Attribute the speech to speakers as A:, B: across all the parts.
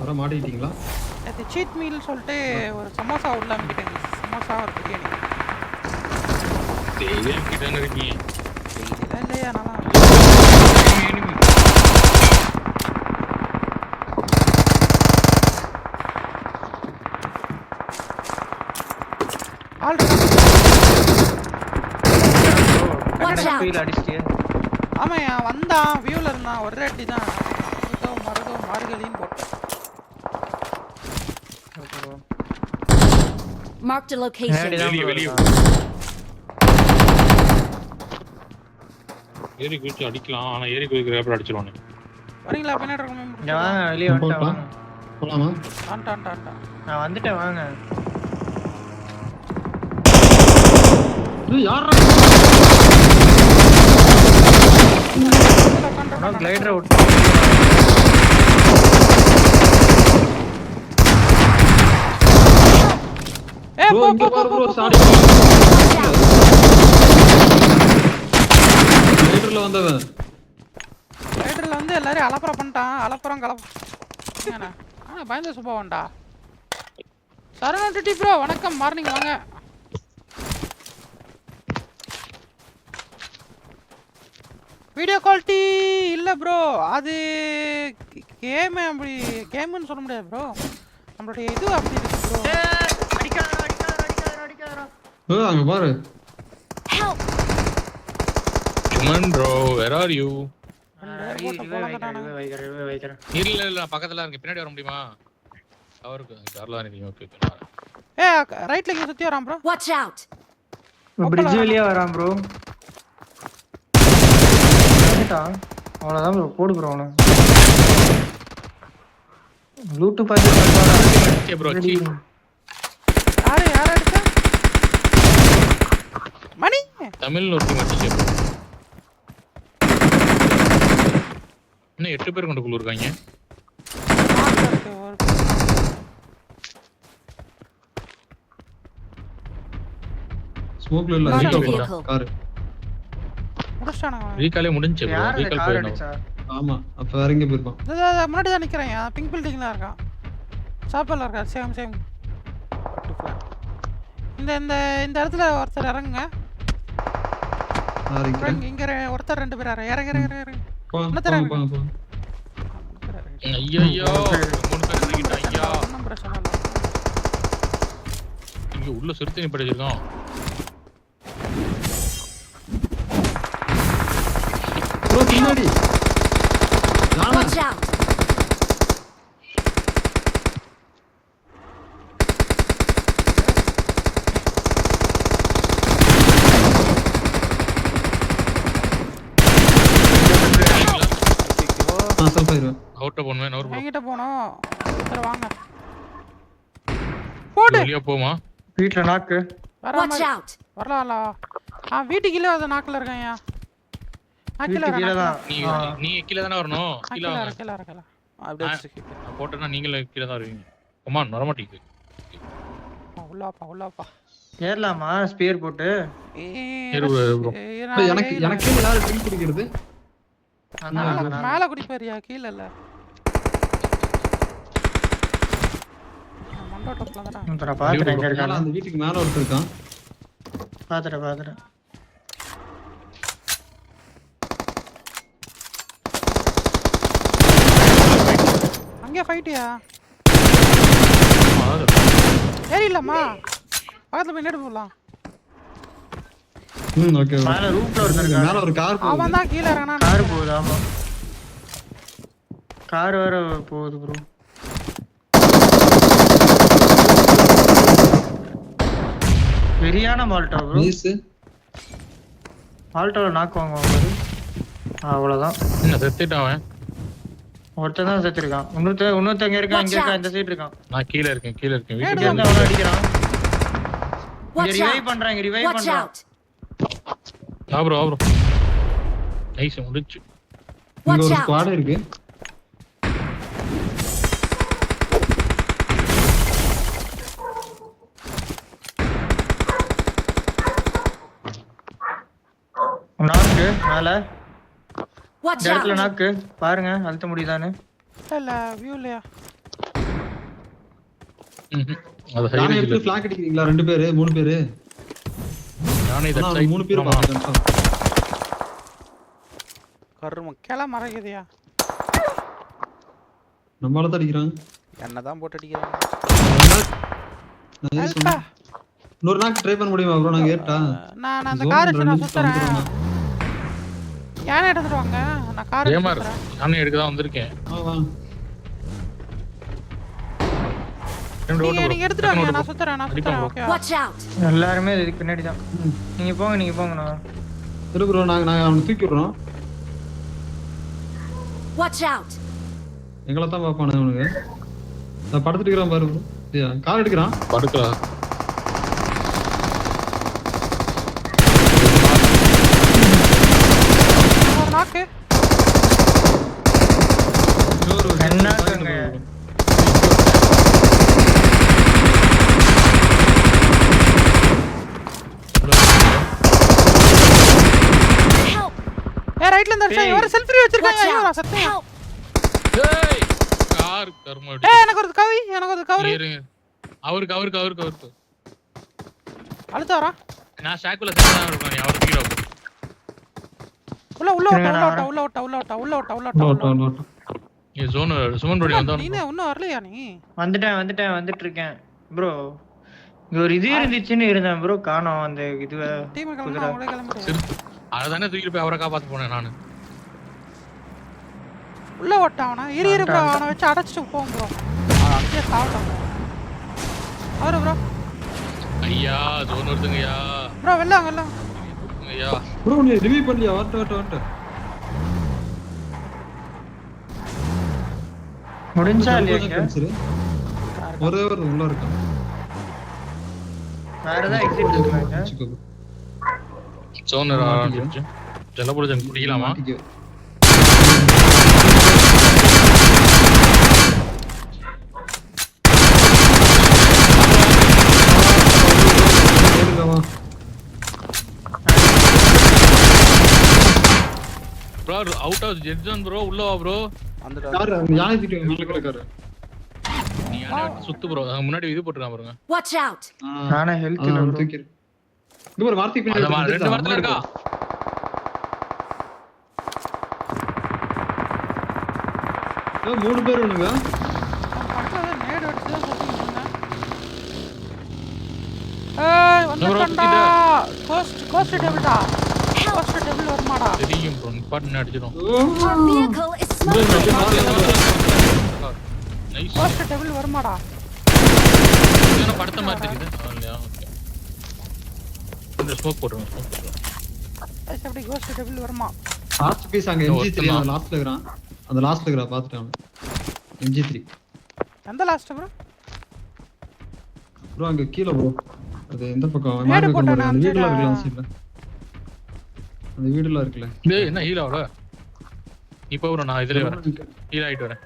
A: வர மாட்டிக்கிட்டீங்களா?
B: அது seat meal சொல்லிட்டு ஒரு சமோசா உள்ள அமிக்கிட்டேன் சமோசா ஒரு பிரியாணி.
C: டெய்லி கிட்ட இருக்கீங்க?
B: இல்லை இல்லையா
D: அடிச்சிட்டியே.
B: ஆமாய்யா வந்தான். வியூவில் இருந்தான். ஒரு அடி தான் மருதோ மருதோ மார்கழின்னு போட்டேன்.
E: Marked a location.
C: வெளிய, வெளிய. ஏறி குதிச்சு அடிக்கலாம். ஆனா ஏறி குதிக்கிற அப்புறம் அடிச்சிருவானு.
B: வரீங்களா? பின்னாடி இருக்க
D: இங்க வாங்க வெளியே வந்துட்டேன்
A: போகலாம்.
D: வாங்க.
A: போலாமா?
B: டான் டான் டான்
D: நான் வந்துட்டேன் வாங்க.
A: ஏய், யார்ரா?
D: கிளைடரை விட்டு
B: ஏ
A: ப்ரோ
B: போ போ
A: பாரு
B: போ
A: ப்ரோ
B: போ
A: சாடி ரைடர்ல வந்தவன்
B: ரைடர்ல வந்து எல்லாரையும் அலப்பறம் பண்ணிட்டான் அலப்பறம் கலப்ப ஏண்ணா ஆ பயந்து சுப்பாவன்டா சரவண டிடி ப்ரோ வணக்கம் மார்னிங் வாங்க வீடியோ குவாலிட்டி இல்லை ப்ரோ அது கேம் அப்படி கேம்னு சொல்ல முடியாது ப்ரோ நம்மளுடைய இது அப்படி இருக்கு ப்ரோ
A: அங்க பாரு.
C: ப்ரோ வேர் ஆர் யூ இல்ல இல்ல பக்கத்துல இருக்கு. பின்னாடி வர முடியுமா? அவருக்கு கார்ல ஓகே
B: ஏ ரைட்ல இங்கே சுற்றி வரான் ப்ரோ
E: Watch out!
D: பிரிட்ஜ் வெளியே வரான். ப்ரோ வந்துட்டான். அவ்வளோதான் ப்ரோ போடு ப்ரோ அவனை பார்த்து
C: ப்ரோ
B: யாரு யார் அடிச்சா
C: தமிழ்ல ஒருத்தி மாட்டீங்க இன்னும் எட்டு பேர் கொண்டு குழு இருக்காங்க.
A: ஸ்மோக்ல இல்ல ரீகால். கார்
B: முடிச்சிட்டானுங்க அவன்.
C: ரீகாலே முடிஞ்சு ரீகால்
D: அடிச்சா?
A: ஆமா அப்ப வேற எங்க போயிருப்பான்.
B: முன்னாடி தான் நிக்கிறேன் பிங்க் பில்டிங்ல இருக்கான். சாப்பிடல இருக்கா சேம் சேம் இந்த இந்த இந்த இடத்துல ஒருத்தர் இறங்குங்க. இங்க ஒருத்தர் ரெண்டு பேர் இறங்க. இறங்க இறங்க
A: போங்க
C: ஐயோ மூணு பேர் இறங்கிட்டாங்க ஐயா.
B: ஒன்றும் பிரச்சனை இல்லை.
C: இங்க உள்ள சிறுத்தை படிச்சிருக்கோம்.
A: ப்ரோ பின்னாடி. யானை
E: Watch out!
A: நான் செல்ஃப் ஆயிருவேன்
C: அவுட்ட போனேன் நவர் ப்ரோ
B: என்கிட்ட போனோம் சரி வாங்க. போடு.
C: வெளியே போமா?
D: வீட்டுல நாக்கு
B: வராம
E: Watch out!
B: வரலாம்ல. ஆ வீட்டுக்கு அது நாக்கில் இருக்கேன்யா நான் கீழே
D: வீட்டு கீழே தான்.
C: நீ நீ கீழே தானே வரணும்? கீழே
B: கீழே
C: வாங்க.
B: வரேன் கீழே கீழே அப்படியே.
C: நான் போட்டேன்னா நீங்களே கீழே தான் வருவீங்க. கமான் வர மாட்டேங்குது
B: ஆ, உள்ளாப்பா உள்ளாப்பா.
D: ஏறலாமா? ஸ்பியர் போட்டு.
A: எனக்கு எனக்கு குடிக்கிறது
D: அதான்
B: மேல குடிப்பாரியா? கீழ இல்ல மண்டோட்டத்துல தான்
D: ம், நான் பாத்துறேன் எங்க
A: மேல
D: இருக்கான்னு
A: அந்த வீட்டுக்கு மேல ஒருத்தர் இருக்கான்.
D: பாத்துறேன் பாத்துறேன்
B: அங்கே ஃபைட்டியா ஏறி இல்லம்மா. பக்கத்துல போய் நேடு போடலாம்
A: ம் ஓகே
D: மேல ரூப்ல ஒருத்தர் இருக்கான்.
A: மேல ஒரு கார்
B: அவன்
A: போகுது
B: தான் கீழே இறங்கினா
D: கார் போகுது ஆமா. கார் வேற போகுது ப்ரோ சரியான மால்டா ப்ரோ
A: மீஸ்
D: மால்டோல நாக்கு வாங்குவாங்க அவ்வளவுதான்.
C: என்ன செத்துட்டான் அவன்?
D: ஒருத்தன் தான் செத்துருக்கான். இன்னொருத்த இன்னொருத்தங்க இருக்கான்? இங்க இருக்கான். இந்த சைடு இருக்கான்.
C: நான் கீழே இருக்கேன் கீழே இருக்கேன். வீட்டுக்கு
D: இருந்து அவன அடிக்கிறான். ரிவைவ்! பண்றாங்க ரிவைவ் பண்றான்
C: வா ப்ரோ ப்ரோ நைஸ் முடிச்சு
A: இங்க ஒரு! ஸ்குவாட் இருக்கு.
D: நாக்கு மேல. இடத்துல! நாக்கு பாருங்க அழுத்த முடியுதான்னு.
B: இல்ல வியூ இல்லையா.
C: அது
A: flank அடிக்கிறீங்களா ரெண்டு பேரு மூணு பேரு?
C: Side.
A: மூணு பேரு
C: ஆமா.
A: பாத்து confirm.
B: கரும கிளை மறைக்குதியா
A: நம்மளால தான் அடிக்கிறாங்க
B: போட்டு அடிக்கிறாங்க
A: நான்? இன்னொரு நாக்கு ட்ரை பண்ண முடியுமா ப்ரோ நான் கேட்டா
B: நான் அந்த கார் நான் சுத்துறேன். யானை எடுத்துட்டு வாங்க நான் கார்
C: ஏமாறு. யானை எடுக்க தான் வந்திருக்கேன்
B: நீங்க எடுத்துட்டு வாங்க நான். சுத்துறேன் நான் சுத்துறேன். ஓகே!
D: எல்லாருமே இதுக்கு பின்னாடி தான். நீங்க போங்க நீங்க போங்க நான்
A: இரு ப்ரோ நாங்க நாங்க அவனை தூக்கி விடுறோம்
E: out!
A: எங்களை தான் பார்ப்பானு அவனுக்கு நான் படுத்துட்டு இருக்கிறான் பாரு bro. கார் எடுக்கிறான்
C: படுக்கலா
B: ஒரு நாக்கு
A: இன்னொரு ஒரு
D: என்னத்துங்க?
E: Help!
B: ஏ ரைட்ல இருந்து அடிச்சா. இவர செல்ஃபி வச்சிருக்காங்க. ஐயோ நான்
E: Help!
C: ஏய் கார் கர்ம
B: ஏ எனக்கு ஒரு கவி எனக்கு ஒரு கவரு.
C: இருங்க. அவருக்கு அவருக்கு அவருக்கு அவருக்கு
B: அழுத்த வரா
C: நான் ஷாக்குல தான் இருக்கேன் நீ அவருக்கு கீழே போ.
B: உள்ள உள்ள ஓட்ட உள்ள ஓட்ட உள்ள ஓட்ட உள்ள ஓட்ட உள்ள ஓட்ட உள்ள ஓட்ட
A: இன்னும் ஓட்டம்.
C: நீ ஜோன் சுமன் படி வந்தா
B: நீ இன்னும் வரலையா நீ?
D: வந்துட்டேன் வந்துட்டேன் வந்துட்டு இருக்கேன் ப்ரோ இங்க ஒரு இது இருந்துச்சுன்னு இருந்தேன் ப்ரோ காணோம் அந்த இதுவ.
B: டீம் கிளம்பி. அவங்களே கிளம்பிடு
C: சிரிப்பு. அதானே தூக்கிட்டு போய் அவரை காப்பாத்த போனேன் நானு.
B: உள்ள ஓட்ட அவனா இரு இரு ப்ரோ அவனை வச்சு அடைச்சிட்டு போவோம் ப்ரோ அப்படியே சாப்பிட்டோம் ப்ரோ அவரு ப்ரோ
C: ஐயா ஜோன் வருதுங்கய்யா.
B: ப்ரோ வெளில வாங்க வெளில வாங்க.
C: ஐயா
A: bro நீ ரிவ்யூ பண்ணலையா? வரட்டு வரட்டு வரட்டு
D: முடிஞ்சா இல்லையா.
A: ஒரே ஒரு உள்ள இருக்கான்
D: வேற ஏதாவது எக்ஸிட் இருக்குங்க
C: ஜோன் ஆரம்பிச்சு ஜலபுரஜன் குடிக்கலாமா. Bro out of jet zone bro உள்ள வா ப்ரோ
A: அந்த யானை இருக்கிற காரு?
C: நீ யானை சுத்து ப்ரோ முன்னாடி இது போட்டுருக்கான் பாருங்க.
D: நானே ஹெல்த்
A: தூக்கிரு. இங்க பாரு, வார்த்தை பின்னாடி?
C: ரெண்டு வாரத்துல இருக்கா?
A: மூணு பேர் வேணுங்க.
C: படுத்த மாதிரி தெரியுது. இந்த ஸ்மோக்
B: ஏய், அப்படி கோஸ்ட் டேபிள் வருமா
A: லாஸ்ட் பீஸ் அங்க எம்ஜி த்ரீ
C: ஒருத்தன்
A: லாஸ்ட்ல இருக்கிறான். அந்த லாஸ்ட்ல இருக்கிறா பாத்துட்டான் எம்ஜி த்ரீ
B: எந்த லாஸ்ட் ப்ரோ
A: ப்ரோ அங்க கீழே ப்ரோ அது எந்த பக்கம்? பக்கம்
B: நான்
A: அந்த வீடுல. இருக்கலாம் சீட்ல அந்த வீடுல இருக்குல்ல.
C: டேய் என்ன ஹீல் ஆகல? இப்போ ப்ரோ நான் இதுல வரேன். ஹீல் ஆயிட்டு வரேன்.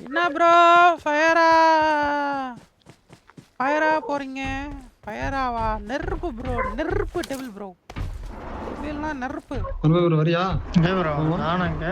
B: என்ன ப்ரோ ஃபயரா ஃபயரா போறீங்க. ஃபயராவா நெருப்பு ப்ரோ நெருப்பு டேபிள் ப்ரோ டேபிள்னா நெருப்பு.
A: போய் வரியா?
D: நானும் இங்க.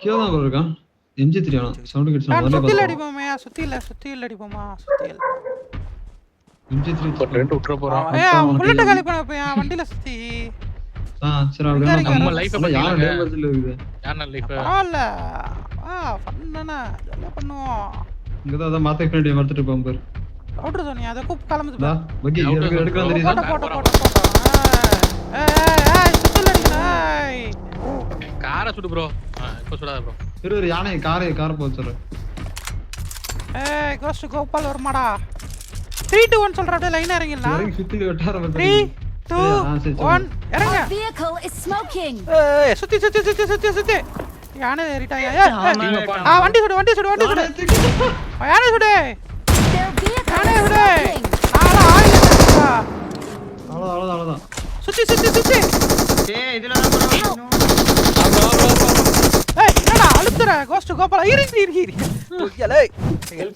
A: கீழே தான் ப்ரோ இருக்கான். எம்ஜி த்ரீ ஆனா சவுண்ட் கிட்ஸ்
B: நான் சுத்தில அடிப்போமே சுத்தில சுத்தில அடிப்போமா? சுத்தில
A: எம்ஜி த்ரீ
C: இப்போ ரெண்டு விட்டுற போறோம்
B: ஏய் அவன் புல்லட் காலி பண்ண போய் என் வண்டியில சுத்தி.
A: ஆ சரி அப்படியே
C: நம்ம
A: லைஃப்
C: அ
A: யாரும்
C: பத்தி
A: டேமேஜ்ல இருக்குது.
C: யார் லைஃப்
B: ஆ ஃபன் தானே. ஜாலியா பண்ணுவோம்.
A: இங்க தான் மாத்த பின்னாடி வரத்துட்டு போகும் பாரு.
B: அவுட்ரு அதை கூப் கிளம்புது
A: டா பக்கி எடுக்க
C: bro.
A: தெரியுதா?
B: போட்ட போட்ட போட்ட ஏய் ஏய் சுத்தில ஏய்.
C: காரை சுடு ப்ரோ இப்போ சுடாத ப்ரோ
A: சரி ஒரு யானை காரை காரை போக சொல்றேன்
B: ஏய் கோஸ்ட் கோபால் வருமாடா. த்ரீ டூ ஒன் சொல்ற அப்படியே லைனா இறங்கிடலாம்.
A: இறங்கி சுத்தி வெட்டார
B: த்ரீ டூ ஒன் இறங்க.
E: Our vehicle is smoking!
B: ஏய் சுத்தி சுத்தி சுத்தி சுத்தி சுத்தி. யானை ஏறிட்டாயா. ஆ வண்டி சுடு வண்டி சுடு வண்டி சுடு. யானை சுடு. யானை சுடு. ஆயில் எடுத்துக்கா.
A: அவ்வளவுதான் அவ்வளவுதான் அவ்வளவுதான்.
B: சுத்தி சுத்தி சுத்தி.
D: ஏய் இதுல தான்!
B: ஏய் என்னடா அழுத்துற? கோஸ்ட் கோபால் இரு இரு இரு ஏலே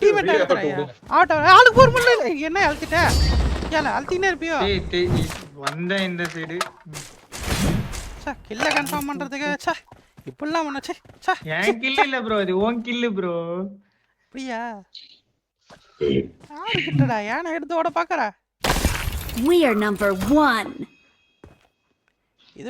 B: டீமேட் அழுத்துறயா ஆட்டோ ஆளுக்கு பண்ணல என்ன அழுத்திட்ட? ஏல அழுத்தினே இருப்பியோ?
D: டேய் டேய் வந்தேன் இந்த சைடு
B: சே கில்ல கன்ஃபார்ம் பண்றதுக்கு. சே இப்படிலாம் பண்ண சே சே
D: என் கில்லு இல்ல ப்ரோ இது உன் கில்லு ப்ரோ
B: அப்படியா? யாரு கிட்டடா? ஏன எடுத்து ஓட பாக்குற?
E: We are number one.